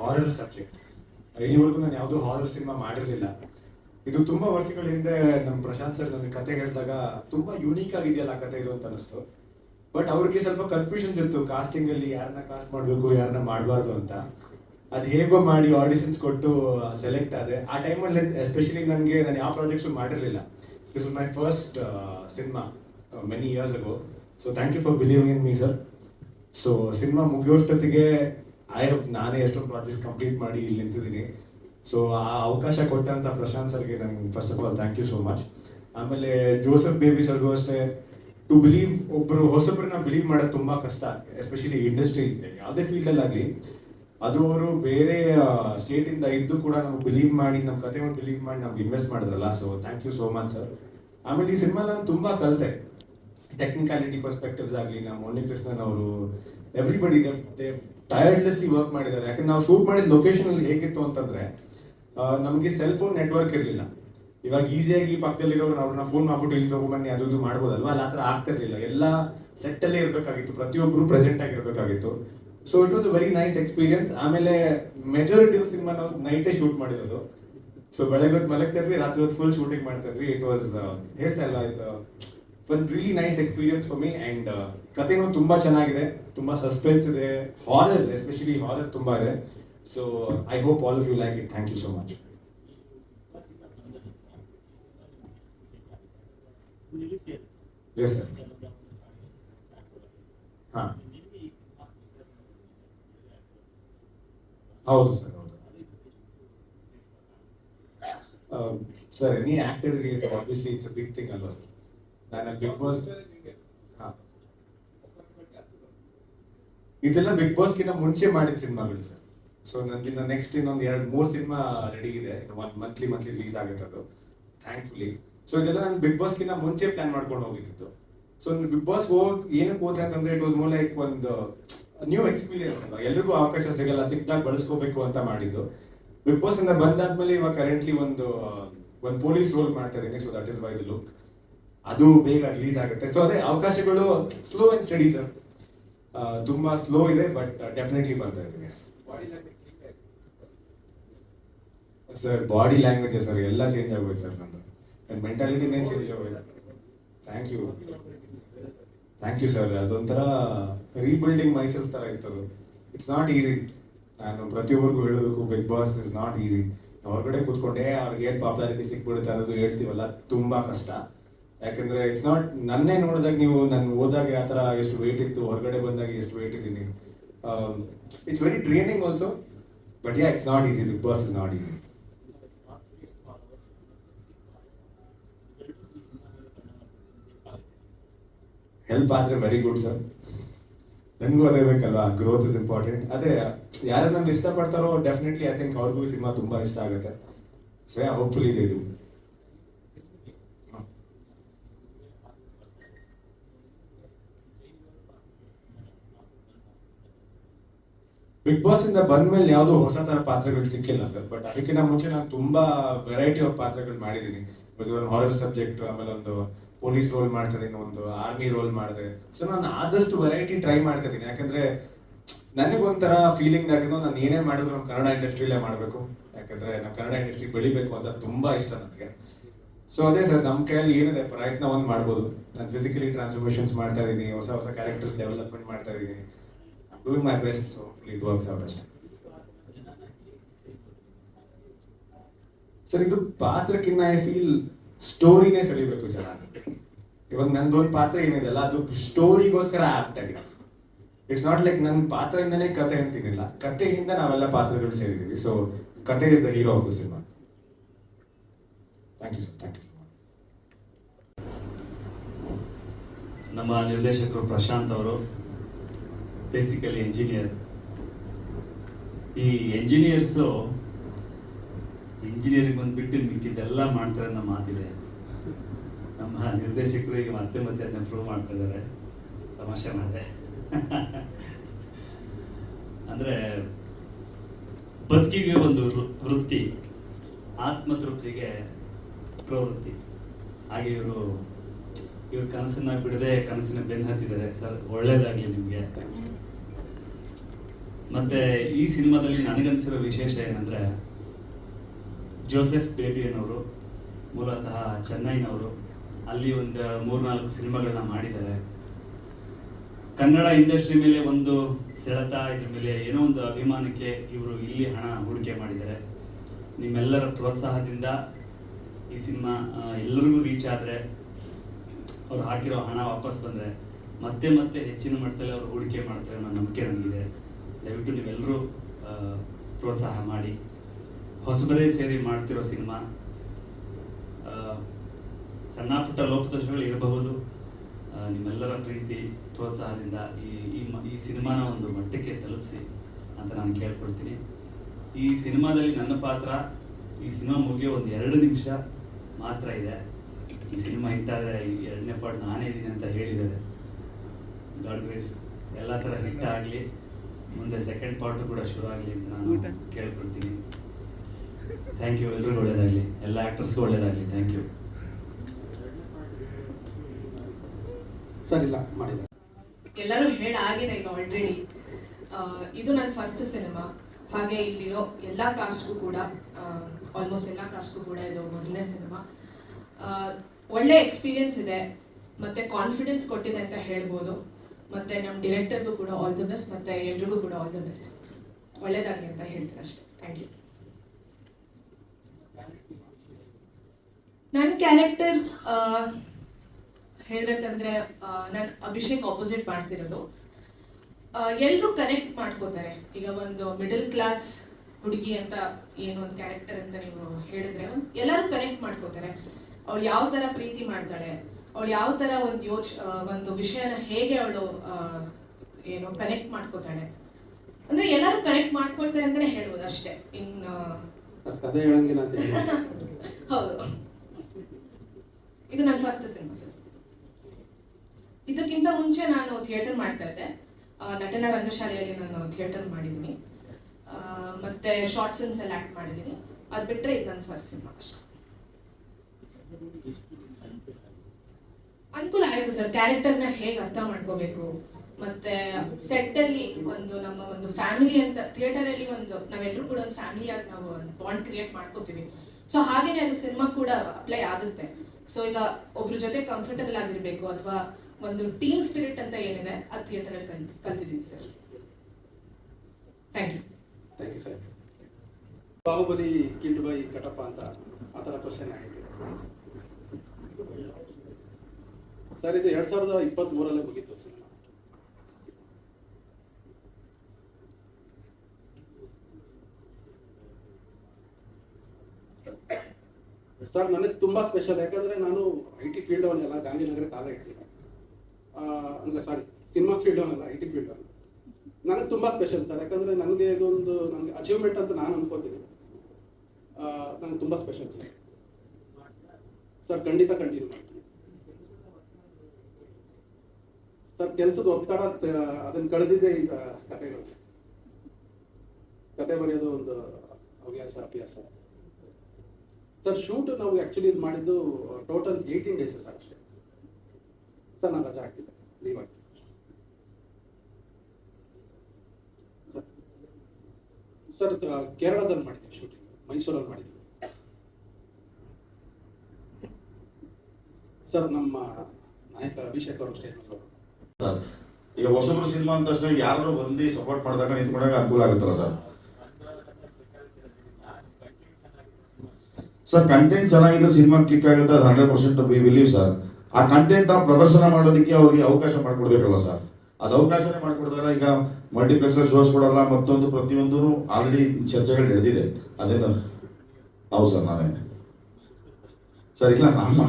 Horror subject ಇಲ್ಲಿವರೆಗೂ ನಾನು ಯಾವುದೂ ಹಾರರ್ ಸಿನಿಮಾ ಮಾಡಿರಲಿಲ್ಲ. ಇದು ತುಂಬ ವರ್ಷಗಳ ಹಿಂದೆ ನಮ್ಮ ಪ್ರಶಾಂತ್ ಸರ್ ನನಗೆ ಕತೆ ಹೇಳಿದಾಗ ತುಂಬ ಯೂನೀಕ್ ಆಗಿದೆಯಲ್ಲ ಕತೆ ಇದು ಅಂತ ಅನಿಸ್ತು. ಬಟ್ ಅವ್ರಿಗೆ ಸ್ವಲ್ಪ ಕನ್ಫ್ಯೂಷನ್ಸ್ ಇತ್ತು. ಕಾಸ್ಟಿಂಗ್ ಅಲ್ಲಿ ಯಾರನ್ನ ಕಾಸ್ಟ್ ಮಾಡಬೇಕು, ಯಾರನ್ನ ಮಾಡಬಾರ್ದು ಅಂತ. ಅದು ಹೇಗೋ ಮಾಡಿ ಆಡಿಷನ್ಸ್ ಕೊಟ್ಟು ಸೆಲೆಕ್ಟ್ ಆದೆ. ಆ ಟೈಮಲ್ಲಿ ಎಸ್ಪೆಷಲಿ ನನಗೆ ನಾನು ಯಾವ ಪ್ರಾಜೆಕ್ಟ್ಸು ಮಾಡಿರಲಿಲ್ಲ. This was my first cinema many years ago so thank you for believing in me sir so cinema ಮುಗಿಯೋಷ್ಟೊತ್ತಿಗೆ I have ನಾನೇ ಎಷ್ಟೊಂದು ಪ್ರಾಜೆಕ್ಟ್ಸ್ ಕಂಪ್ಲೀಟ್ ಮಾಡಿ ಇಲ್ಲಿ ನಿಂತಿದ್ದೀನಿ. ಸೊ ಆ ಅವಕಾಶ ಕೊಟ್ಟಂತ ಪ್ರಶಾಂತ್ ಸರ್ಗೆ ನಂಗೆ first of all thank you so much ಆಮೇಲೆ ಜೋಸಫ್ ಬೇಬಿ ಸರ್ಗೂ ಅಷ್ಟೇ ಟು ಬಿಲೀವ್ ಒಬ್ಬರು ಹೊಸಬ್ರನ್ನ ಬಿಲೀವ್ ಮಾಡೋದು ತುಂಬ ಕಷ್ಟ ಎಸ್ಪೆಷಲಿ ಇಂಡಸ್ಟ್ರಿ ಯಾವುದೇ ಫೀಲ್ಡಲ್ಲಾಗಲಿ ಅದು ಅವರು ಬೇರೆ ಸ್ಟೇಟಿಂದ ಇದ್ದು ಕೂಡ ನಮ್ಗೆ ಬಿಲೀವ್ ಮಾಡಿ ನಮ್ಮ ಕತೆ ಬಿಲೀವ್ ಮಾಡಿ ನಮ್ಗೆ ಇನ್ವೆಸ್ಟ್ ಮಾಡಿದ್ರಲ್ಲ so thank you so much sir ಆಮೇಲೆ ಈ ಸಿನಿಮಾ ನಾನು ತುಂಬ ಕಲಿತೆ. ಟೆಕ್ನಿಕಾಲಿಟಿ ಪರ್ಸ್ಪೆಕ್ಟಿವ್ಸ್ ಆಗಲಿ ನಮ್ಮ ಮೋನಿ ಕೃಷ್ಣನ್ ಅವರು ಎವ್ರಿಬಡಿ ದೇ ಟೈರ್ಡ್ಲೆಸ್ಲಿ ವರ್ಕ್ ಮಾಡಿದ್ದಾರೆ. ಯಾಕಂದ್ರೆ ನಾವು ಶೂಟ್ ಮಾಡಿದ ಲೊಕೇಶನ್ ಅಲ್ಲಿ ಹೇಗಿತ್ತು ಅಂತಂದ್ರೆ ನಮಗೆ ಸೆಲ್ ಫೋನ್ ನೆಟ್ವರ್ಕ್ ಇರಲಿಲ್ಲ. ಇವಾಗ ಈಸಿಯಾಗಿ ಪಕ್ಕದಲ್ಲಿರೋರು ಅವ್ರನ್ನ ಫೋನ್ ಮಾಡ್ಬಿಟ್ಟು ಇಲ್ಲಿ ತಗೊಂಡ್ಬನ್ನಿ ಅದು ಇದು ಮಾಡ್ಬೋದಲ್ವಾ? ಅಲ್ಲಿ, ಆ ಥರ ಆಗ್ತಿರ್ಲಿಲ್ಲ. ಎಲ್ಲ ಸೆಟ್ಟಲ್ಲೇ ಇರಬೇಕಾಗಿತ್ತು. ಪ್ರತಿಯೊಬ್ಬರು present ಆಗಿರ್ಬೇಕಾಗಿತ್ತು so it was a very nice experience ಆಮೇಲೆ ಮೆಜಾರಿಟಿ ಸಿನಿಮಾ ನಾವು ನೈಟೇ ಶೂಟ್ ಮಾಡಿರೋದು. ಸೊ ಬೆಳಗ್ಗೆ ಹೊತ್ತು ಮಲಗ್ತಾ ಇದ್ವಿ, ರಾತ್ರಿ ಹೊತ್ತು ಫುಲ್ ಶೂಟಿಂಗ್ ಮಾಡ್ತಾ ಇದ್ವಿ. ಇಟ್ ವಾಸ್ ಹೇಳ್ತಾ ಇಲ್ಲ ಆಯ್ತು one really nice experience for me and ಕಥೆನೂ ತುಂಬ ಚೆನ್ನಾಗಿದೆ. ತುಂಬ ಸಸ್ಪೆನ್ಸ್ ಇದೆ. ಹಾರರ್ ಎಸ್ಪೆಷಲಿ ಹಾರರ್ ತುಂಬ ಇದೆ. So I hope all of you like it thank you so much yes sir ಹಾಂ. ಹೌದು ಸರ್ ಹೌದು. Sir any ಆಕ್ಟರ್ಗೆ obviously it's a big thing ಅಲ್ವಾ ಸರ್ ನಾನು ಬಿಗ್ ಬಾಸ್ ಇದೆಲ್ಲ ಬಿಗ್ ಬಾಸ್ಗಿಂತ ಮುಂಚೆ ಮಾಡಿದ ಸಿನಿಮಾಗಳು ಸರ್. ಸೊ ನನಗಿನ್ನ ನೆಕ್ಸ್ಟ್ ಇನ್ನೊಂದು ಎರಡು, ಮೂರು ಸಿನಿಮಾ ರೆಡಿ ಇದೆ. ಒನ್ ಮಂತ್ಲಿ ಮಂತ್ಲಿ ರಿಲೀಸ್ ಆಗುತ್ತೆ ಅದು. ಥ್ಯಾಂಕ್ಫುಲಿ ಸೊ ಇದೆಲ್ಲ ನಾನು ಬಿಗ್ ಬಾಸ್ಗಿಂತ ಮುಂಚೆ ಪ್ಲಾನ್ ಮಾಡ್ಕೊಂಡು ಹೋಗಿದ್ದು. ಸೊ ಬಿಗ್ ಬಾಸ್ ಹೋಗಿ ಏನಕ್ಕೆ ಹೋದೆ ಅಂತಂದ್ರೆ ಇಟ್ ವಾಸ್ ಮೋರ್ ಲೈಕ್ ಒಂದು ನ್ಯೂ ಎಕ್ಸ್ಪೀರಿಯನ್ಸ್ ಅಲ್ವಾ? ಎಲ್ರಿಗೂ ಅವಕಾಶ ಸಿಗಲ್ಲ ಸಿಕ್ದಾಗ ಬಳಸ್ಕೋಬೇಕು ಅಂತ ಮಾಡಿದ್ದು. ಬಿಗ್ ಬಾಸ್ ಇಂದ ಬಂದಾದ್ಮೇಲೆ ಇವಾಗ ಕರೆಂಟ್ಲಿ ಒಂದು ಒಂದು ಪೊಲೀಸ್ ರೋಲ್ ಮಾಡ್ತಾ ಇದ್ದೀನಿ. So that is why the look ಅದು ಬೇಗ ರಿಲೀಸ್ ಆಗುತ್ತೆ. ಸೊ ಅದೇ ಅವಕಾಶಗಳು ಸ್ಲೋ ಅಂಡ್ ಸ್ಟಡಿ ಸರ್ ತುಂಬಾ ಸ್ಲೋ ಇದೆ ಬಟ್ ಡೆಫಿನೆಟ್ಲಿ ಬರ್ತಾ ಇದೆ ಸರ್ ಬಾಡಿ ಲ್ಯಾಂಗ್ವೇಜ್ ಸರ್ ಎಲ್ಲ ಚೇಂಜ್ ಆಗೋಯ್ತು ಸರ್ ನಂದು. ನನ್ನ ಮೆಂಟಾಲಿಟಿನೇ ಚೇಂಜ್ ಆಗೋಯ್ತು. Thank you thank you sir ಅದೊಂಥರ ರೀಬಿಲ್ಡಿಂಗ್ ಮೈಸೆಲ್ಫ್ ಥರ ಅದು ಇಟ್ಸ್ ನಾಟ್ ಈಸಿ ನಾನು ಪ್ರತಿಯೊಬ್ಬರಿಗೂ ಹೇಳಬೇಕು Bigg Boss is not easy ಹೊರಗಡೆ ಕೂತ್ಕೊಂಡೆ ಅವ್ರಿಗೆ ಏನು ಪಾಪ್ಯುಲಾರಿಟಿ ಸಿಕ್ಬಿಡುತ್ತೆ ಅನ್ನೋದು ಹೇಳ್ತೀವಲ್ಲ ತುಂಬ ಕಷ್ಟ. ಯಾಕಂದ್ರೆ ಇಟ್ಸ್ ನಾಟ್ ನನ್ನೇ ನೋಡಿದಾಗ ನೀವು ನಾನು ಓದಾಗ ಆ ಥರ ಎಷ್ಟು ವೇಟ್ ಇತ್ತು, ಹೊರಗಡೆ ಬಂದಾಗ ಎಷ್ಟು ವೆಯ್ಟ್ ಇದ್ದೀನಿ. It's very training also but yeah it's not easy Bigg Boss is not easy help ಆದರೆ ವೆರಿ ಗುಡ್ ಸರ್ ನನಗೂ ಅದೇ ಬೇಕಲ್ವಾ? ಗ್ರೋತ್ ಇಸ್ ಇಂಪಾರ್ಟೆಂಟ್ ಅದೇ ಯಾರು ನನ್ನ ಇಷ್ಟಪಡ್ತಾರೋ ಡೆಫಿನೆಟ್ಲಿ ಐ ಥಿಂಕ್ ಅವ್ರಿಗೂ ಸಿನಿಮಾ ತುಂಬ ಇಷ್ಟ ಆಗುತ್ತೆ. So hopefully they do Bigg Boss ಇಂದ ಬಂದ್ಮೇಲೆ ಯಾವುದೋ ಹೊಸ ತರ ಪಾತ್ರಗಳು ಸಿಕ್ಕಿಲ್ಲ ಸರ್. ಬಟ್ ಅದಕ್ಕಿಂತ ಮುಂಚೆ ನಾನು ತುಂಬಾ ವೆರೈಟಿ ಆಫ್ ಪಾತ್ರಗಳು ಮಾಡಿದ್ದೀನಿ. ಒಂದು ಹಾರರ್ ಸಬ್ಜೆಕ್ಟ್ ಆಮೇಲೆ ಒಂದು ಪೊಲೀಸ್ ರೋಲ್ ಮಾಡ್ತಾ ಇದ್ದೀನಿ ಒಂದು ಆರ್ಮಿ ರೋಲ್ ಮಾಡಿದೆ. ಸೊ ನಾನು ಆದಷ್ಟು ವೆರೈಟಿ ಟ್ರೈ ಮಾಡ್ತಾ ಇದ್ದೀನಿ ಯಾಕಂದ್ರೆ ನನಗೊಂಥರ ಫೀಲಿಂಗ್ ಆಗಿದ್ದು ನಾನು ಏನೇ ಮಾಡಿದ್ರು ನಮ್ಮ ಕನ್ನಡ ಇಂಡಸ್ಟ್ರಿಲೇ ಮಾಡಬೇಕು. ಯಾಕಂದ್ರೆ ನಮ್ಮ ಕನ್ನಡ ಇಂಡಸ್ಟ್ರಿ ಬೆಳಿಬೇಕು ಅಂತ ತುಂಬಾ ಇಷ್ಟ ನನಗೆ. ಸೊ ಅದೇ ಸರ್ ನಮ್ಮ ಕೈಯಲ್ಲಿ ಏನಿದೆ ಪ್ರಯತ್ನ ಒಂದು ಮಾಡ್ಬೋದು. ನಾನು ಫಿಸಿಕಲಿ ಟ್ರಾನ್ಸ್ಫರ್ಮೇಷನ್ಸ್ ಮಾಡ್ತಾ ಇದ್ದೀನಿ ಹೊಸ ಹೊಸ ಕ್ಯಾರೆಕ್ಟರ್ಸ್ ಡೆವಲಪ್ಮೆಂಟ್ ಮಾಡ್ತಾ ಇದ್ದೀನಿ doing my best so it works out ಅಷ್ಟೇ ಸರ್ ಇದು ಪಾತ್ರಕ್ಕಿನ್ನ ಐ ಫೀಲ್ ಸ್ಟೋರಿನೇ ಸೆಳಿಬೇಕು ಜನ. ಇವಾಗ ನಂದೊಂದು ಪಾತ್ರ ಏನಿದೆಯಲ್ಲ ಅದು ಸ್ಟೋರಿಗೋಸ್ಕರ ಆಪ್ಟ್ ಆಗಿದೆ. ಇಟ್ಸ್ ನಾಟ್ ಲೈಕ್ ನನ್ನ ಪಾತ್ರದಿಂದನೇ ಕತೆ ಅಂತೀನಿಲ್ಲ ಕತೆಯಿಂದ ನಾವೆಲ್ಲ ಪಾತ್ರಗಳು ಸೇರಿದ್ದೀವಿ ಸೊ ಕತೆ is the hero of the cinema thank you sir thank you ನಮ್ಮ ನಿರ್ದೇಶಕರು ಪ್ರಶಾಂತ್ ಅವರು ಬೇಸಿಕಲಿ ಎಂಜಿನಿಯರ್ ಈ ಎಂಜಿನಿಯರ್ಸು ಇಂಜಿನಿಯರಿಂಗ್ ಬಂದ್ಬಿಟ್ಟು ಮಿಕ್ಕಿದ್ದೆಲ್ಲ ಮಾಡ್ತಾರೆ ಅನ್ನೋ ಮಾತಿದೆ. ನಮ್ಮ ನಿರ್ದೇಶಕರು ಈಗ ಮತ್ತೆ ಮತ್ತೆ ಅದನ್ನ ಪ್ರೂವ್ ಮಾಡ್ತಾ ಇದ್ದಾರೆ ತಮಾಷೆ ಮಾಡಿದೆ ಅಂದರೆ ಬದುಕಿಗೆ ಒಂದು ವೃತ್ತಿ, ಆತ್ಮತೃಪ್ತಿಗೆ ಪ್ರವೃತ್ತಿ. ಹಾಗೆ ಇವರು, ಇವ್ರ ಕನಸನ್ನ ಬಿಡದೆ ಕನಸಿನ ಬೆನ್ನು ಹತ್ತಿದ್ದಾರೆ. ಸರ್, ಒಳ್ಳೇದಾಗಲಿ ನಿಮಗೆ. ಮತ್ತೆ ಈ ಸಿನಿಮಾದಲ್ಲಿ ನನಗನ್ಸಿರೋ ವಿಶೇಷ ಏನಂದ್ರೆ ಜೋಸೆಫ್ ಬೇಬಿಯನವರು, ಮೂಲತಃ ಚೆನ್ನೈನವರು, ಅಲ್ಲಿ ಒಂದು ಮೂರ್ನಾಲ್ಕು ಸಿನಿಮಾಗಳನ್ನ ಮಾಡಿದ್ದಾರೆ. ಕನ್ನಡ ಇಂಡಸ್ಟ್ರಿ ಮೇಲೆ ಒಂದು ಸೆಳೆತ, ಇದ್ರ ಮೇಲೆ ಏನೋ ಒಂದು ಅಭಿಮಾನಕ್ಕೆ ಇವರು ಇಲ್ಲಿ ಹಣ ಹೂಡಿಕೆ ಮಾಡಿದ್ದಾರೆ. ನಿಮ್ಮೆಲ್ಲರ ಪ್ರೋತ್ಸಾಹದಿಂದ ಈ ಸಿನಿಮಾ ಎಲ್ಲರಿಗೂ ರೀಚ್ ಆದರೆ, ಅವ್ರು ಹಾಕಿರೋ ಹಣ ವಾಪಸ್ ಬಂದರೆ ಮತ್ತೆ ಮತ್ತೆ ಹೆಚ್ಚಿನ ಮಟ್ಟದಲ್ಲಿ ಅವರು ಹೂಡಿಕೆ ಮಾಡ್ತಾರೆ ಅನ್ನೋ ನಂಬಿಕೆ ನನಗಿದೆ. ದಯವಿಟ್ಟು ನೀವೆಲ್ಲರೂ ಪ್ರೋತ್ಸಾಹ ಮಾಡಿ. ಹೊಸಬರೇ ಸೇರಿ ಮಾಡ್ತಿರೋ ಸಿನಿಮಾ ಸಣ್ಣ ಪುಟ್ಟ ಲೋಪದೋಷಗಳು ಇರಬಹುದು. ನಿಮ್ಮೆಲ್ಲರ ಪ್ರೀತಿ, ಪ್ರೋತ್ಸಾಹದಿಂದ ಈ ಈ ಈ ಸಿನಿಮಾನ ಒಂದು ಮಟ್ಟಕ್ಕೆ ತಲುಪಿಸಿ ಅಂತ ನಾನು ಕೇಳ್ಕೊಳ್ತೀನಿ. ಈ ಸಿನಿಮಾದಲ್ಲಿ ನನ್ನ ಪಾತ್ರ, ಈ ಸಿನಿಮಾ ಮುಗಿಯೋ ಒಂದು ಎರಡು ನಿಮಿಷ ಮಾತ್ರ ಇದೆ. ಈ ಸಿನಿಮಾ ಹಿಟ್ಟಾದರೆ ಎರಡನೇ ಪಾರ್ಟ್ ನಾನೇ ಇದ್ದೀನಿ ಅಂತ ಹೇಳಿದ್ದಾರೆ. ಗಾಡ್ ಗ್ರೇಸ್, ಎಲ್ಲ ಥರ ಹಿಟ್ಟಾಗಲಿ ಮುಂದೆ ಸೆಕೆಂಡ್ ಪಾರ್ಟ್ ಕೂಡ ಶುರು ಆಗಲಿ ಅಂತ ನಾನು ಕೇಳ್ಕೊಡ್ತೀನಿ ಥ್ಯಾಂಕ್ ಯು ಎಲ್ರಿಗೂ ಒಳ್ಳೇದಾಗಲಿ. ಎಲ್ಲ ಆ್ಯಕ್ಟರ್ಸ್ಗೂ ಒಳ್ಳೇದಾಗಲಿ. ಥ್ಯಾಂಕ್ ಯು ಸರಿ ಇಲ್ಲ ಮಾಡಿದ್ದಾರೆ ಎಲ್ಲರೂ ಹೇಳಾಗಿದೆ ಈಗ ಆಲ್ರೆಡಿ ಇದು ನನ್ನ ಫಸ್ಟ್ ಸಿನಿಮಾ ಹಾಗೆ ಇಲ್ಲಿರೋ ಎಲ್ಲ ಕಾಸ್ಟ್ಗೂ ಕೂಡ ಆಲ್ಮೋಸ್ಟ್ ಎಲ್ಲ ಕಾಸ್ಟ್ಗೂ ಕೂಡ ಇದು ಮೊದಲನೇ ಸಿನಿಮಾ ಒಳ್ಳೆ ಎಕ್ಸ್ಪೀರಿಯನ್ಸ್ ಇದೆ. ಮತ್ತೆ ಕಾನ್ಫಿಡೆನ್ಸ್ ಕೊಟ್ಟಿದೆ ಅಂತ ಹೇಳ್ಬೋದು. ಮತ್ತೆ ನಮ್ಮ ಡಿರೆಕ್ಟರ್ಗೂ ಕೂಡ ಆಲ್ ದ ಬೆಸ್ಟ್ ಮತ್ತೆ ಎಲ್ರಿಗೂ ಕೂಡ ಆಲ್ ದ ಬೆಸ್ಟ್ ಒಳ್ಳೇದಾಗಲಿ ಅಂತ ಹೇಳ್ತೀನಿ ಅಷ್ಟೇ. ಥ್ಯಾಂಕ್ ಯು ನನ್ನ ಕ್ಯಾರೆಕ್ಟರ್ ಹೇಳ್ಬೇಕಂದ್ರೆ ನಾನು ಅಭಿಷೇಕ್ ಆಪೋಸಿಟ್ ಮಾಡ್ತಿರೋದು. ಎಲ್ಲರೂ ಕನೆಕ್ಟ್ ಮಾಡ್ಕೋತಾರೆ. ಈಗ ಒಂದು ಮಿಡಲ್ ಕ್ಲಾಸ್ ಹುಡುಗಿ ಅಂತ ಏನು ಒಂದು ಕ್ಯಾರೆಕ್ಟರ್ ಅಂತ ನೀವು ಹೇಳಿದ್ರೆ, ಒಂದು ಎಲ್ಲರೂ ಕನೆಕ್ಟ್ ಮಾಡ್ಕೋತಾರೆ. ಅವ್ಳು ಯಾವ ಥರ ಪ್ರೀತಿ ಮಾಡ್ತಾಳೆ ಅವಳು ಯಾವ ಥರ ಒಂದು ಯೋಚ ಒಂದು ವಿಷಯನ ಹೇಗೆ ಅವಳು ಏನು ಕನೆಕ್ಟ್ ಮಾಡ್ಕೋತಾಳೆ? ಅಂದ್ರೆ ಎಲ್ಲರೂ ಕನೆಕ್ಟ್ ಮಾಡ್ಕೊಳ್ತಾರೆ ಅಂತಾನೆ ಹೇಳ್ಬೋದು ಅಷ್ಟೇ. ಇನ್ನು ಕಥೆ ಹೇಳಂಗಿಲ್ಲ ಅಂತ ಹೌದು. ಇದು ನನ್ನ ಫಸ್ಟ್ ಸಿನಿಮಾ ಸರ್ ಇದಕ್ಕಿಂತ ಮುಂಚೆ ನಾನು ಥಿಯೇಟರ್ ಮಾಡ್ತಾ ಇದ್ದೆ. ನಟನ ರಂಗಶಾಲೆಯಲ್ಲಿ ನಾನು ಥಿಯೇಟರ್ ಮಾಡಿದ್ದೀನಿ. ಮತ್ತೆ ಶಾರ್ಟ್ ಫಿಲ್ಮ್ಸ್ ಎಲ್ಲ ಆ್ಯಕ್ಟ್ ಮಾಡಿದ್ದೀನಿ. ಅದು ಬಿಟ್ಟರೆ ಇದು ನನ್ನ ಫಸ್ಟ್ ಸಿನಿಮಾ ಅಷ್ಟೇ. ಅನುಕೂಲ ಆಯಿತು ಸರ್. ಕ್ಯಾರೆಕ್ಟರ್ನ ಹೇಗೆ ಅರ್ಥ ಮಾಡ್ಕೋಬೇಕು? ಮತ್ತೆ ಸೆಟ್ ಅಲ್ಲಿ ಒಂದು ನಮ್ಮ ಒಂದು ಫ್ಯಾಮಿಲಿ ಅಂತ ಥಿಯೇಟರ್ ಅಲ್ಲಿ ಒಂದು ನಾವೆಲ್ಲರೂ ಕೂಡ ಒಂದು ಫ್ಯಾಮಿಲಿಯಾಗಿ ನಾವು ಒಂದು ಬಾಂಡ್ ಕ್ರಿಯೇಟ್ ಮಾಡ್ಕೋತೀವಿ. ಸೊ ಹಾಗೇನೆ ಅದು ಸಿನಿಮಾ ಕೂಡ ಅಪ್ಲೈ ಆಗುತ್ತೆ. ಸೊ ಈಗ ಒಬ್ರ ಜೊತೆ ಕಂಫರ್ಟಬಲ್ ಆಗಿರ್ಬೇಕು ಅಥವಾ ಒಂದು ಟೀಮ್ ಸ್ಪಿರಿಟ್ ಅಂತ ಏನಿದೆ, ಅದು ಥಿಯೇಟರ್ ಅಲ್ಲಿ ಕಲ್ತ್, ಕಲ್ತಿದ್ದೀನಿ sir. Thank you thank you sir Baahubali killed by Kattappa ಅಂತ ಆ ಥರ ಕ್ವಶನ್ ಆಗಿದೆ ಸರ್, ಇದು ಎರಡ್ ಸಾವಿರದ ಇಪ್ಪತ್ತ್ ಮೂರಲ್ಲೇ ಮುಗೀತು ಸರ್. ಸರ್, ನನಗೆ ತುಂಬಾ ಸ್ಪೆಷಲ್ ಯಾಕಂದ್ರೆ ನಾನು ಐ ಟಿ ಫೀಲ್ಡ್ ಅವನ್ನೆಲ್ಲ ಗಾಂಧಿನಗರ ಕಾಲ ಇಟ್ಟಿಲ್ಲ ಅಂದ್ರೆ ಸಾರಿ ಸಿನಿಮಾ ಫೀಲ್ಡ್ ಅವನಲ್ಲ ಐ ಟಿ ಫೀಲ್ಡ್ ಅವನು. ನನಗೆ ತುಂಬಾ ಸ್ಪೆಷಲ್ ಸರ್, ಯಾಕಂದ್ರೆ ನನಗೆ ಇದೊಂದು, ನನಗೆ ಅಚೀವ್ಮೆಂಟ್ ಅಂತ ನಾನು ಅನ್ಕೋತೀನಿ. ನನಗೆ ತುಂಬಾ ಸ್ಪೆಷಲ್ ಸರ್. ಸರ್, ಖಂಡಿತ ಕಂಟಿನ್ಯೂ ಸರ್, ಕೆಲಸದ ಒತ್ತಡ ಅದನ್ನ ಕಳೆದಿದ್ದೆ ಈಗ ಕತೆಗಳು ಸರ್ ಕತೆ ಬರೆಯೋದು ಒಂದು ಹವ್ಯಾಸ, ಅಭ್ಯಾಸ. ಸರ್, ಶೂಟ್ ನಾವು ಆ್ಯಕ್ಚುಲಿ ಇದು ಮಾಡಿದ್ದು ಟೋಟಲ್ ಏಯ್ಟೀನ್ ಡೇಸ್ ಸರ್ ಅಷ್ಟೇ. ಸರ್, ನಾನು ರಜಾ ಹಾಕಿದ್ದೆ. ಲೀವ್ ಹಾಕಿದ್ದೆ. ಸರ್ ಕೇರಳದಲ್ಲಿ ಮಾಡಿದ್ವಿ ಶೂಟಿಂಗ್ ಮೈಸೂರಲ್ಲಿ ಮಾಡಿದ್ವಿ ಸರ್, ನಮ್ಮ ನಾಯಕ ಅಭಿಷೇಕ್ ಅವರು ಸ್ಟೇಟ್ ಮೇಲೆ ಸರ್. ಈಗ ಹೊಸಬ್ರು ಸಿನಿಮಾ ಅಂತ ತಕ್ಷಣ ಯಾರು ಬಂದು ಸಪೋರ್ಟ್ ಮಾಡಿದಾಗ ನಿಂತ್ಕೊಂಡಾಗ ಅನುಕೂಲ ಆಗುತ್ತಲ್ಲ ಸರ್? ಸರ್ ಕಂಟೆಂಟ್ ಚೆನ್ನಾಗಿದೆ, ಸಿನಿಮಾ ಕ್ಲಿಕ್ ಆಗುತ್ತೆ, ಅದು hundred percent we believe sir. ಆ ಕಂಟೆಂಟ್ ಪ್ರದರ್ಶನ ಮಾಡೋದಕ್ಕೆ ಅವ್ರಿಗೆ ಅವಕಾಶ ಮಾಡಿಕೊಡ್ಬೇಕಲ್ಲ ಸರ್. ಅದು ಅವಕಾಶನೇ ಮಾಡಿಕೊಡ್ತಾರೆ ಈಗ ಮಲ್ಟಿಪ್ಲೆಕ್ಸ್ ಶೋಸ್ ಕೊಡಲ್ಲ, ಮತ್ತೊಂದು ಪ್ರತಿಯೊಂದು ಆಲ್ರೆಡಿ ಚರ್ಚೆಗಳು ನಡೆದಿದೆ. ಅದೇನು? ಹೌದು ಸರ್ ನಾವೇ ಸರ್, ಇಲ್ಲ, ನಮ್ಮ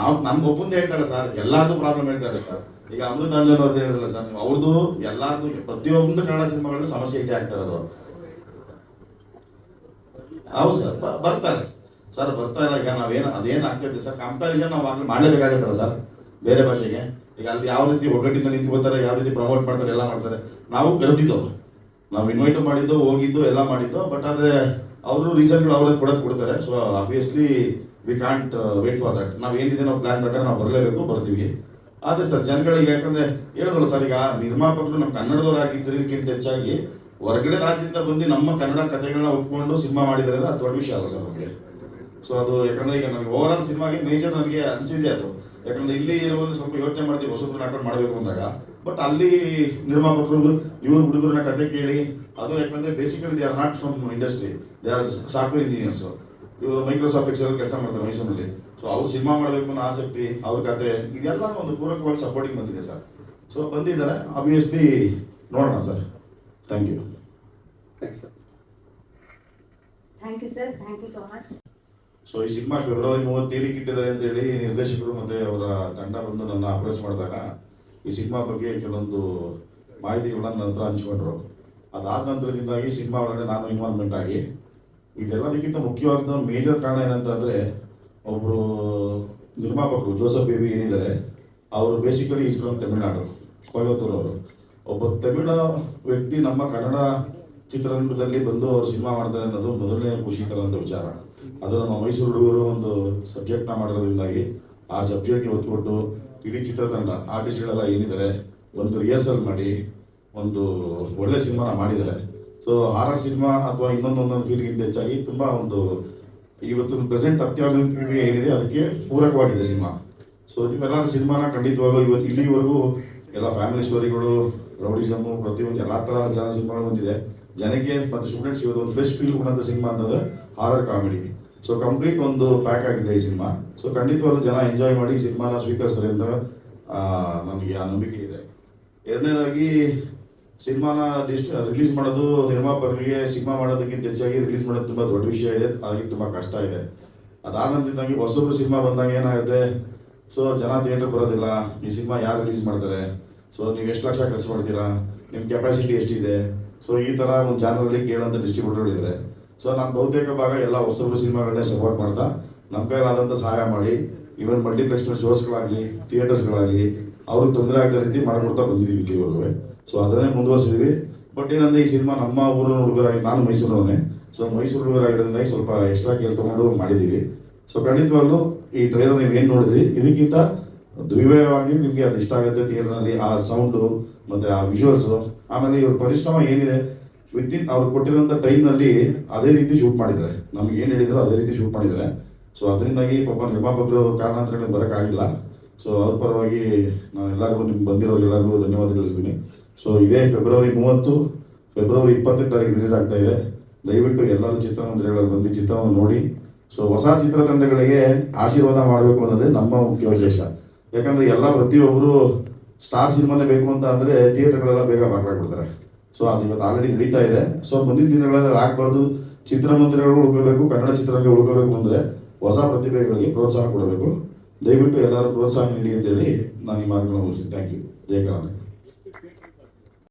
ನಾವು ನಮ್ಗೆ ಒಪ್ಪಂದು ಹೇಳ್ತಾರೆ ಸರ್. ಎಲ್ಲಾದ್ರೂ ಪ್ರಾಬ್ಲಮ್ ಹೇಳ್ತಾರೆ ಸರ್. ಈಗ ಅಮೃತ ಅಂಜನ್ ಅವ್ರದ್ದು ಹೇಳಿದ್ರಲ್ಲ ಸರ್, ನೀವು ಅವ್ರದ್ದು ಎಲ್ಲಾರ್ದು ಪ್ರತಿಯೊಂದು ಕನ್ನಡ ಸಿನಿಮಾಗಳಲ್ಲೂ ಸಮಸ್ಯೆ ಇದೆ ಆಗ್ತಾರೆ ಅದು ಹೌದು ಸರ್ ಬರ್ತಾರೆ. ಸರ್ ಬರ್ತಾ ಇಲ್ಲ ಈಗ ನಾವೇನು, ಅದೇನು ಆಗ್ತೈತೆ ಸರ್ ಕಂಪ್ಯಾರಿಸನ್ ನಾವು ಆಗಲಿ, ಮಾಡಲೇಬೇಕಾಗತ್ತಲ್ಲ ಸರ್, ಬೇರೆ ಭಾಷೆಗೆ. ಈಗ ಅಲ್ಲಿ ಯಾವ ರೀತಿ ಒಗ್ಗಟ್ಟಿಂದ ನಿಂತ್ಕೋತಾರೆ ಯಾವ ರೀತಿ ಪ್ರಮೋಟ್ ಮಾಡ್ತಾರೆ, ಎಲ್ಲ ಮಾಡ್ತಾರೆ. ನಾವು ಕರೆದಿದ್ದು ನಾವು ಇನ್ವೈಟ್ ಮಾಡಿದ್ದು, ಹೋಗಿದ್ದು, ಎಲ್ಲ ಮಾಡಿದ್ದು ಬಟ್ ಆದರೆ ಅವರು ರೀಸನ್ಗಳು ಅವ್ರದ್ದು ಕೊಡೋದು ಕೊಡ್ತಾರೆ. So obviously we can't wait for that ನಾವು ಏನಿದೆ ನಾವು ಪ್ಲ್ಯಾನ್ ಪ್ರಕಾರ ನಾವು ಬರಲೇಬೇಕು, ಬರ್ತೀವಿ. ಅದೇ ಸರ್, ಜನಗಳಿಗೆ ಯಾಕಂದ್ರೆ ಹೇಳಿದ್ರು ಸರ್, ಈಗ ನಿರ್ಮಾಪಕರು ನಮ್ಮ ಕನ್ನಡದವರಾಗಿದ್ದಕ್ಕಿಂತ ಹೆಚ್ಚಾಗಿ ಹೊರಗಡೆ ರಾಜ್ಯದಿಂದ ಬಂದು ನಮ್ಮ ಕನ್ನಡ ಕಥೆಗಳನ್ನ ಒಪ್ಕೊಂಡು ಸಿನಿಮಾ ಮಾಡಿದ್ದಾರೆ ಅಂದ್ರೆ ಅದು ದೊಡ್ಡ ವಿಷಯ ಅಲ್ಲ ಸರ್ ನಮಗೆ. ಸೊ ಅದು ಯಾಕಂದ್ರೆ ಈಗ ನನಗೆ ಓವರ್ ಆಲ್ ಸಿನಿಮಾಗೆ ಮೇಜರ್ ನನಗೆ ಅನಿಸಿದೆ ಅದು. ಯಾಕಂದ್ರೆ ಇಲ್ಲಿ ಒಂದು ಸ್ವಲ್ಪ ಯೋಚನೆ ಮಾಡ್ತೀವಿ, ಹೊಸಬ್ರನ್ನ ಹಾಕೊಂಡು ಮಾಡಬೇಕು ಅಂದಾಗ. ಬಟ್ ಅಲ್ಲಿ ನಿರ್ಮಾಪಕರು, ಇವ್ರು ಹುಡುಗರನ್ನ ಕತೆ ಕೇಳಿ, ಅದು ಯಾಕಂದ್ರೆ basically they are not from industry they are software engineers ಇವರು ಮೈಕ್ರೋಸಾಫ್ಟ್ ಎಕ್ಸೆಲ್ ಕೆಲಸ ಮಾಡ್ತಾರೆ ಮೈಸೂರಿನಲ್ಲಿ ಸೊ ಅವ್ರು ಸಿನಿಮಾ ಮಾಡಬೇಕು ಅನ್ನೋ ಆಸಕ್ತಿ ಅವ್ರ ಕತೆ ಇದೆಲ್ಲ ಒಂದು ಪೂರಕವಾಗಿ ಸಪೋರ್ಟಿಂಗ್ ಬಂದಿದೆ ಸರ್. ಸೊ ಬಂದಿದ್ದಾರೆ. ಅಬ್ವಿಯಸ್ಲಿ ನೋಡೋಣ sir. Thank you thanks sir thank you sir thank you so much so ಈ ಸಿನಿಮಾ ಫೆಬ್ರವರಿ ಮೂವತ್ತೇಳಕ್ಕೆ ಇಟ್ಟಿದ್ದಾರೆ ಅಂತೇಳಿ ನಿರ್ದೇಶಕರು ಮತ್ತೆ ಅವರ ತಂಡ ಬಂದು ನನ್ನ ಅಪ್ರೋಚ್ ಮಾಡಿದಾಗ ಈ ಸಿನಿಮಾ ಬಗ್ಗೆ ಕೆಲವೊಂದು ಮಾಹಿತಿಗಳನ್ನ ನಂತರ ಹತ್ರ ಹಂಚ್ಕೊಂಡ್ರು. ಅದಾದ ನಂತರದಿಂದಾಗಿ ಸಿನಿಮಾ ಒಳಗಡೆ ನಾನು ಇನ್ವಾಲ್ವ್ಮೆಂಟ್ ಆಗಿ ಇದೆಲ್ಲದಕ್ಕಿಂತ ಮುಖ್ಯವಾದ ಮೇಜರ್ ಕಾರಣ ಏನಂತಂದರೆ ಒಬ್ಬರು ನಿರ್ಮಾಪಕರು ಜೋಸಫ್ ಬೇಬಿ ಏನಿದ್ದಾರೆ, ಅವರು basically is from Tamil Nadu Coimbatore ಅವರು ಒಬ್ಬ ತಮಿಳ ವ್ಯಕ್ತಿ ನಮ್ಮ ಕನ್ನಡ ಚಿತ್ರರಂಗದಲ್ಲಿ ಬಂದು ಅವರು ಸಿನಿಮಾ ಮಾಡ್ತಾರೆ ಅನ್ನೋದು ಮೊದಲನೇ ಖುಷಿ ತರುವಂಥ ವಿಚಾರ. ಅದು ನಮ್ಮ ಮೈಸೂರು ಹುಡುಗರು ಒಂದು ಸಬ್ಜೆಕ್ಟ್ನ ಮಾಡಿರೋದ್ರಿಂದಾಗಿ, ಆ ಸಬ್ಜೆಕ್ಟ್ಗೆ ಒತ್ತು ಕೊಟ್ಟು ಇಡೀ ಚಿತ್ರತಂಡ ಆರ್ಟಿಸ್ಟ್ಗಳೆಲ್ಲ ಏನಿದ್ದಾರೆ, ಒಂದು ರಿಹರ್ಸಲ್ ಮಾಡಿ, ಒಂದು ಒಳ್ಳೆ ಸಿನಿಮಾನ ಮಾಡಿದ್ದಾರೆ. ಸೊ ಹಾರರ್ ಸಿನಿಮಾ ಅಥವಾ ಇನ್ನೊಂದೊಂದೊಂದು ಫೀಲ್ಗಿಂತ ಹೆಚ್ಚಾಗಿ ತುಂಬ ಒಂದು ಇವತ್ತು ಪ್ರೆಸೆಂಟ್ ಅತ್ಯಾಧುನಿಕ ಏನಿದೆ ಅದಕ್ಕೆ ಪೂರಕವಾಗಿದೆ ಸಿನಿಮಾ ಸೊ ನೀವೆಲ್ಲ ಸಿನಿಮಾನ ಖಂಡಿತವಾಗ್ಲೂ ಇವತ್ತು ಇಲ್ಲಿವರೆಗೂ ಎಲ್ಲ ಫ್ಯಾಮಿಲಿ ಸ್ಟೋರಿಗಳು ರೌಡಿಸಮು ಪ್ರತಿಯೊಂದು ಎಲ್ಲ ಥರ ಜನ ಸಿನಿಮಾಗಳು ಬಂದಿದೆ. ಜನಕ್ಕೆ ಮತ್ತು ಸ್ಟೂಡೆಂಟ್ಸ್ ಇವತ್ತು ಒಂದು ಫ್ರೆಶ್ ಫೀಲ್ ಕೊಡೋಂಥ ಸಿನಿಮಾ ಅಂತಂದ್ರೆ ಹಾರರ್ ಕಾಮಿಡಿ ಸೊ ಕಂಪ್ಲೀಟ್ ಒಂದು ಪ್ಯಾಕ್ ಆಗಿದೆ ಈ ಸಿನಿಮಾ ಸೊ ಖಂಡಿತವಾಗ್ಲೂ ಜನ ಎಂಜಾಯ್ ಮಾಡಿ ಸಿನಿಮಾನ ಸ್ವೀಕರಿಸ್ತಾರೆ ಅಂತ ಆ, ನನಗೆ ಆ ನಂಬಿಕೆ ಇದೆ. ಎರಡನೇದಾಗಿ ಸಿನಿಮಾನ ಡಿಸ್ಟ್ ರಿಲೀಸ್ ಮಾಡೋದು, ನಿರ್ಮಾಪಕರಿಗೆ ಸಿನಿಮಾ ಮಾಡೋದಕ್ಕಿಂತ ಹೆಚ್ಚಾಗಿ ರಿಲೀಸ್ ಮಾಡೋದು ತುಂಬ ದೊಡ್ಡ ವಿಷಯ ಇದೆ. ಹಾಗೆ ತುಂಬ ಕಷ್ಟ ಇದೆ. ಅದಾದ ನಂತರದಾಗಿ ಹೊಸೊಬ್ರು ಸಿನಿಮಾ ಬಂದಾಗ ಏನಾಗುತ್ತೆ? ಸೊ ಜನ ಥಿಯೇಟರ್ ಬರೋದಿಲ್ಲ. ಈ ಸಿನಿಮಾ ಯಾರು ರಿಲೀಸ್ ಮಾಡ್ತಾರೆ? ಸೊ ನೀವು ಎಷ್ಟು ಲಕ್ಷ ಖರ್ಚು ಮಾಡ್ತೀರಾ? ನಿಮ್ಮ ಕೆಪಾಸಿಟಿ ಎಷ್ಟಿದೆ? ಸೊ ಈ ಥರ ಒಂದು ಚಾನಲಲ್ಲಿ ಕೇಳೋಂಥ ಡಿಸ್ಟ್ರಿಬ್ಯೂಟರ್ ಇದ್ದಾರೆ ಸೊ ನಾನು ಬಹುತೇಕ ಭಾಗ ಎಲ್ಲ ಹೊಸೊಬ್ರು ಸಿನಿಮಾಗಳನ್ನೇ ಸಪೋರ್ಟ್ ಮಾಡ್ತಾ ನಮ್ಮ ಕೈಲಾದಂಥ ಸಹಾಯ ಮಾಡಿ ಈವನ್ ಮಲ್ಟಿಪ್ಲೆಕ್ಸ್ನ ಶೋಸ್ಗಳಾಗಲಿ ಥಿಯೇಟರ್ಸ್ಗಳಾಗಲಿ ಅವ್ರಿಗೆ ತೊಂದರೆ ಆಗದ ರೀತಿ ಮಾಡಿಕೊಡ್ತಾ ಬಂದಿದ್ದೀವಿ ಇಲ್ಲಿವರೆಗೂ. ಸೊ ಅದನ್ನೇ ಮುಂದುವರಿಸಿದ್ವಿ. ಬಟ್ ಏನಂದ್ರೆ ಈ ಸಿನಿಮಾ ನಮ್ಮ ಊರಿನ ಹುಡುಗರಾಗಿ, ನಾನು ಮೈಸೂರವನೇ ಸೊ ಮೈಸೂರು ಹುಡುಗರಾಗಿರೋದ್ರಿಂದ ಸ್ವಲ್ಪ ಎಕ್ಸ್ಟ್ರಾ ಕೇರ್ ತೊಗೊಂಡು ಮಾಡಿದ್ದೀವಿ. ಸೊ ಖಂಡಿತವಾಗ್ಲೂ ಈ ಟ್ರೈಲರ್ ನೀವು ಏನು ನೋಡಿದ್ರಿ? ಇದಕ್ಕಿಂತ ದ್ವಿವಯವಾಗಿ ನಿಮಗೆ ಅದು ಇಷ್ಟ ಆಗುತ್ತೆ ಥಿಯೇಟರ್ನಲ್ಲಿ ಆ ಸೌಂಡು ಮತ್ತು ಆ ವಿಜುವಲ್ಸು ಆಮೇಲೆ ಇವ್ರ ಪರಿಶ್ರಮ ಏನಿದೆ? ವಿತಿನ್ ಅವ್ರು ಕೊಟ್ಟಿರೋಂಥ ಟೈಮ್ನಲ್ಲಿ ಅದೇ ರೀತಿ ಶೂಟ್ ಮಾಡಿದ್ದಾರೆ. ನಮ್ಗೆ ಏನು ಹೇಳಿದ್ರು ಅದೇ ರೀತಿ ಶೂಟ್ ಮಾಡಿದ್ದಾರೆ. ಸೊ ಅದರಿಂದಾಗಿ ಪಾಪ ನಿರ್ಮಾಪಕರು ಕಾರಣಾಂತರಗಳಿಂದ ಬರೋಕ್ಕಾಗಿಲ್ಲ. ಸೊ ಅವ್ರ ಪರವಾಗಿ ನಾನು ಎಲ್ಲರಿಗೂ ನಿಮ್ಗೆ ಬಂದಿರೋರಿಗೆಲ್ಲರಿಗೂ ಧನ್ಯವಾದ ತಿಳಿಸ್ತೀನಿ. ಸೊ ಇದೇ ಫೆಬ್ರವರಿ ಮೂವತ್ತು ಫೆಬ್ರವರಿ ಇಪ್ಪತ್ತನೇ ತಾರೀಕು ರಿಲೀಸ್ ಆಗ್ತಾ ಇದೆ. ದಯವಿಟ್ಟು ಎಲ್ಲರೂ ಚಿತ್ರಮಂದಿರಗಳಲ್ಲಿ ಬಂದು ಚಿತ್ರವನ್ನು ನೋಡಿ. ಸೊ ಹೊಸ ಚಿತ್ರತಂಡಗಳಿಗೆ ಆಶೀರ್ವಾದ ಮಾಡಬೇಕು ಅನ್ನೋದೇ ನಮ್ಮ ಮುಖ್ಯ ಉದ್ದೇಶ. ಯಾಕಂದರೆ ಎಲ್ಲ ಪ್ರತಿಯೊಬ್ಬರು ಸ್ಟಾರ್ ಸಿನಿಮಾನೇ ಬೇಕು ಅಂತ ಅಂದರೆ ಥಿಯೇಟರ್ಗಳೆಲ್ಲ ಬೇಗ ಬಾಗ್ಲಾಗ್ಬಿಡ್ತಾರೆ ಸೊ ಅದು ಇವತ್ತು ಆಲ್ರೆಡಿ ನಡೀತಾ ಇದೆ. ಸೊ ಮುಂದಿನ ದಿನಗಳಲ್ಲಿ ಆಗಬಾರ್ದು. ಚಿತ್ರಮಂದಿರಗಳು ಉಳ್ಕೋಬೇಕು, ಕನ್ನಡ ಚಿತ್ರರಂಗ ಉಳ್ಕೋಬೇಕು ಅಂದರೆ ಹೊಸ ಪ್ರತಿಭೆಗಳಿಗೆ ಪ್ರೋತ್ಸಾಹ ಕೊಡಬೇಕು. ದಯವಿಟ್ಟು ಎಲ್ಲರೂ ಪ್ರೋತ್ಸಾಹ ನೀಡಿ ಅಂತೇಳಿ ನಾನು ಈ ಮಾತುಗಳನ್ನು ಮುಗಿಸ್ತೀನಿ. Thank you Jaya